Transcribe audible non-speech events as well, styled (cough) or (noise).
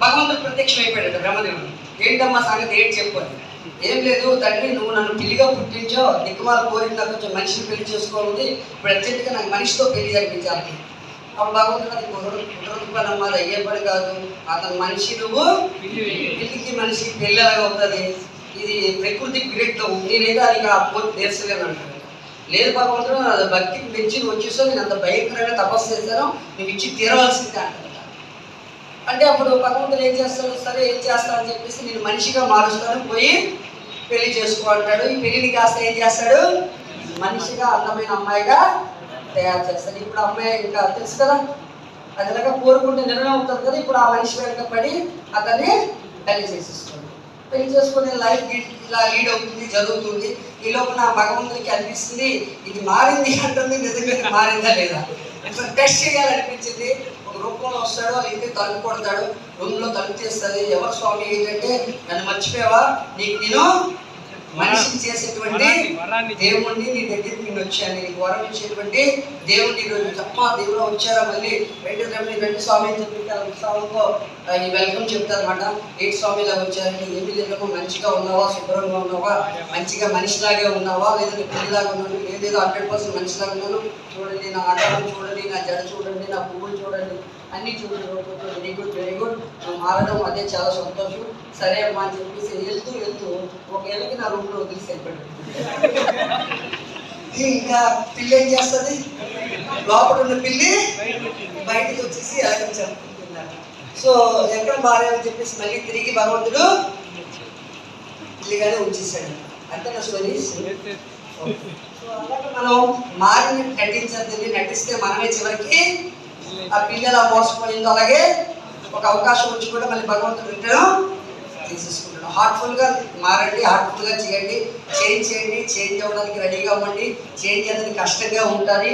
భగవంతుడు ప్రత్యక్షం అయిపోయాడు బ్రహ్మదేవుడు. ఏంటమ్మా సంగతి? ఏంటి చెప్పు అని ఏం లేదు తండ్రి నువ్వు నన్ను పిల్లిగా పుట్టించో దిక్కుమాల కోరిక నాకు కొంచెం మనిషిని పెళ్ళి చేసుకోవాలి ఇప్పుడు అర్జెంటుగా నాకు మనిషితో పెళ్ళి జరిపించాలి అప్పుడు భగవంతుడు అది కుదరదు పనమ్మా అది అయ్యే పని కాదు అతను మనిషి నువ్వు పిల్లికి మనిషికి పెళ్ళి అలాగ అవుతుంది. ఇది ప్రకృతికి విరుద్ధం నేనేదో అది ఆ పోటీ నేర్చలేను అంటాడు లేదు భగవంతుడు భక్తికి నువ్వు వచ్చేసో నేను అంత భయంకరంగా తపస్సు చేశాను నువ్వు ఇచ్చి తీరవలసిందే అంటాడు అంటే అప్పుడు భగవంతుడు ఏం చేస్తాడు? సరే ఏం చేస్తానని చెప్పేసి నేను మనిషిగా మారుస్తాను పోయి పెళ్ళి చేసుకో అంటాడు. ఈ పెళ్ళిని కాస్త ఏం చేస్తాడు? మనిషిగా అందమైన అమ్మాయిగా తయారు చేస్తాడు. ఇప్పుడు అమ్మాయి ఇంకా తెలుసు కదా? అది ఎలాగ కోరుకుంటే నిర్ణయం అవుతుంది కదా? ఇప్పుడు ఆ మనిషి వెనక పడి అతన్ని పెళ్ళి చేసేస్తాడు. పెళ్ళి చేసుకునే లైఫ్ ఇలా లీడ్ అవుతుంది జరుగుతుంది. ఈ లోపల భగవంతుడికి అనిపిస్తుంది ఇది మారింది అంటుంది నిజంగా మారిందా లేదా? ఇట్లా టెస్ట్ చేయాలనిపించింది. ఒక రూపంలో వస్తాడు అయితే తలుపు కొడతాడు రూమ్లో తలుపు తీస్తుంది ఎవరు స్వామి ఏంటంటే నన్ను మర్చిపోయావా? నీకు నేను మనిషిని చేసేటువంటి దేవుణ్ణి నీ దగ్గరికి నేను వచ్చాను. నీకు వరం ఇచ్చేటువంటి దేవుణ్ణి ఈరోజు తప్ప దేవుడు వచ్చారా? మళ్ళీ వెంట వెంట స్వామి అని తన ఉత్సాహంతో ఈ వెల్కమ్ చెప్తారనమాట ఏంటి స్వామి ఇలా వచ్చారంటే ఏమి లేదమ్మా మంచిగా ఉన్నావా? శుభ్రంగా ఉన్నావా? మంచిగా మనిషిలాగే ఉన్నావా? లేదంటే పిల్లిలాగా ఉన్నాను లేదేదో హండ్రెడ్ పర్సెంట్ మనిషిలాగా ఉన్నాను. చూడండి నా ఆకారం చూడండి నా జడ చూడండి నా పువ్వులు చూడండి. అన్ని చూడండి వెరీ గుడ్ వెరీ గుడ్ మారడం అదే చాలా సంతోషం. సరే అమ్మా అని చెప్పేసి వెళ్తూ వెళ్తూ ఒక ఏళ్ళకి నా రూమ్లో వదిలేసి వెళ్ళిపోయాడు. (laughs) ఇంకా పిల్లి ఏం చేస్తుంది? లోపల ఉన్న పిల్లి బయటకు వచ్చేసి చెప్పుకుంటున్నాడు సో ఎక్కడ మారామని చెప్పేసి మళ్ళీ తిరిగి భగవంతుడు పిల్లిగానే ఉంచేసాడు అంతే నా స్టోరీ (laughs) సో అలాగే మనం మారిని నటించద్దని నటిస్తే మనమే చివరికి ఆ పిల్లల మోసపోయిందో అలాగే ఒక అవకాశం వచ్చి కూడా మళ్ళీ భగవంతుడు రిటర్న్ తీసేసుకుంటాడు. హార్ట్ఫుల్గా మారండి హార్ట్ఫుల్గా చేయండి. చేంజ్ చేయండి చేంజ్ అవ్వడానికి రెడీగా ఉండండి. చేంజ్ అనేది కష్టంగా ఉంటుంది